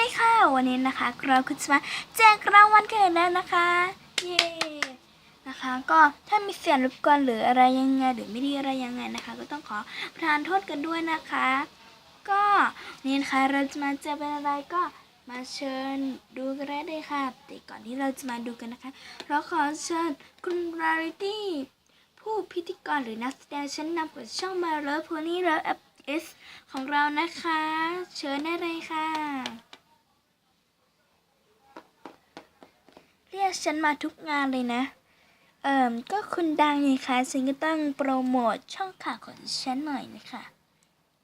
ดีค่ะ วันนี้นะคะ เราคุณจะมาแจกรางวัลกันแล้วนะคะ เย้นะคะ ก็ถ้ามีเสียงรบกวนหรืออะไรยังไงหรือไม่ดีอะไรยังไงนะคะ ก็ต้องขอประทานโทษกันด้วยนะคะ ก็นี่นะคะเราจะมาแจกเป็นอะไรก็มาเชิญดูกันได้เลยค่ะ แต่ก่อนที่เราจะมาดูกันนะคะ เราขอเชิญคุณราริตี้ผู้พิธีกรหรือนักแสดงชั้นนำของช่องมาเลอร์โพนี่เลอร์เอสของเรานะคะ เชิญได้เลยค่ะ เรียกฉันมาทุกงานเลยนะ เอ่มก็คุณดังไงคะฉันก็ต้องโปรโมทช่องข่าวของฉันหน่อยนะคะ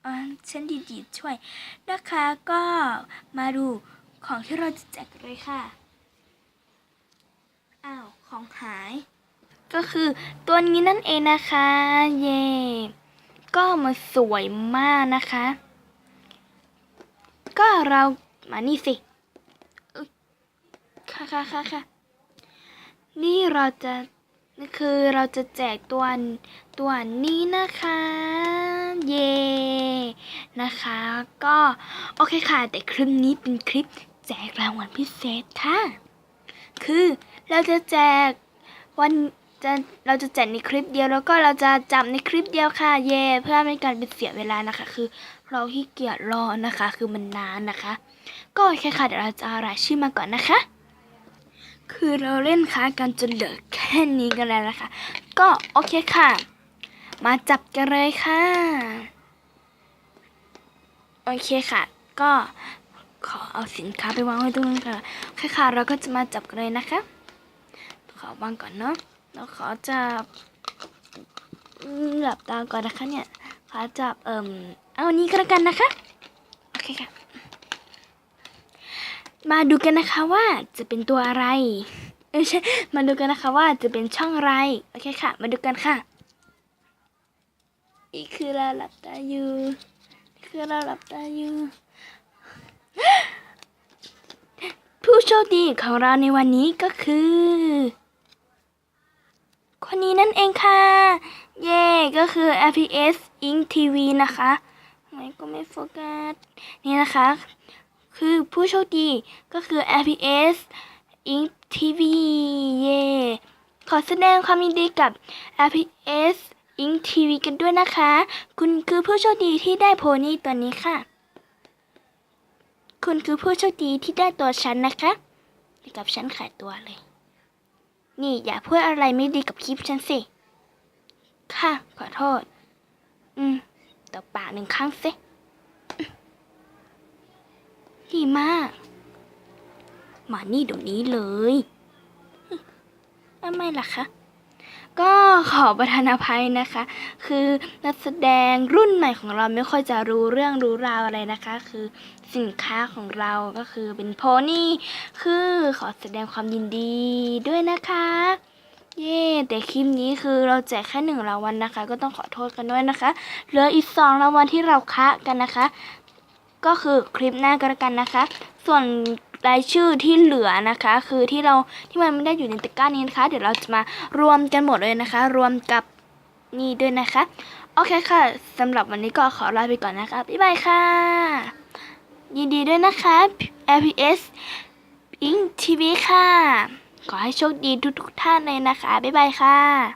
อ่าฉันดีๆช่วยนะคะก็มาดูของที่เราจะแจกเลยค่ะอ้าวของหาย ก็คือตัวนี้นั่นเองนะคะ เย่ก็มาสวยมากนะคะ ก็เรามานี่สิค่ะค่ะค่ะค่ะ นี่เราจะนี่คือเราจะแจกตัวตัวนี้นะคะ เย่นะคะ ก็โอเคค่ะ แต่คลิปนี้เป็นคลิปแจกรางวัลพิเศษค่ะ คือเราจะแจกวันจะเราจะแจกในคลิปเดียวแล้วก็เราจะจับในคลิปเดียวค่ะเย่เพื่อไม่การเป็นเสียเวลานะคะ คือเราขี้เกียจรอนะคะ คือมันนานนะคะ ก็โอเคค่ะเดี๋ยวเราจะเอารายชื่อมาก่อนนะคะ คือเราเล่นค้ากันจนเหลือแค่นี้กันแล้วนะคะ ก็โอเคค่ะ มาจับกันเลยค่ะ โอเคค่ะ ก็ขอเอาสินค้าไปวางไว้ตรงนั้นค่ะค่ะเราก็จะมาจับกันเลยนะคะ ขอวางก่อนเนาะแล้วขอจับหลับตาก่อนนะคะเนี่ยขอจับเอ่มเอาอันนี้ก็แล้วกันนะคะ โอเคค่ะ มาดูกันนะคะว่าจะเป็นตัวอะไรเอ้ยไม่ใช่มาดูกันนะคะว่าจะเป็นช่องอะไรโอเคค่ะ มาดูกันค่ะอีกคือเราหลับตาอยู่คือเราหลับตาอยู่ผู้โชคดีของเราในวันนี้ก็คือ คนนี้นั่นเองค่ะ เย่ก็คือ FPS Inc TV นะคะทำไมก็ไม่โฟกัส นี่นะคะ คือผู้โชคดีก็คือ FPS Inc TV เย่ขอแสดงความยินดีกับ FPS Inc TV กันด้วยนะคะ คุณคือผู้โชคดีที่ได้โพนี่ตัวนี้ค่ะ คุณคือผู้โชคดีที่ได้ตัวฉันนะคะให้กับฉันขายตัวเลย นี่อย่าพูดอะไรไม่ดีกับคลิปฉันสิ ค่ะ ขอโทษ อืมตบปากหนึ่งครั้งสิ ดีมาก มานี่เดี๋ยวนี้เลยทำไมล่ะคะก็ขอประทานอภัยนะคะ คือนักแสดงรุ่นใหม่ของเราไม่ค่อยจะรู้เรื่องรู้ราวอะไรนะคะ คือสินค้าของเราก็คือเป็นโพนี่ คือขอแสดงความยินดีด้วยนะคะ เย่แต่คลิปนี้คือเราแจกแค่หนึ่งรางวัลนะคะ ก็ต้องขอโทษกันด้วยนะคะ เหลืออีกสองรางวัลที่เราคะกันนะคะ ก็คือคลิปหน้าก็แล้วกันนะคะ ส่วนรายชื่อที่เหลือนะคะ คือที่เราที่มันไม่ได้อยู่ในตะกร้านี้นะคะ เดี๋ยวเราจะมารวมกันหมดเลยนะคะ รวมกับนี่ด้วยนะคะ โอเคค่ะสำหรับวันนี้ก็ขอลาไปก่อนนะคะบ๊ายบายค่ะ ยินดีด้วยนะคะ LPS Inc TV ค่ะ ขอให้โชคดีทุกๆท่านเลยนะคะ บ๊ายบายค่ะ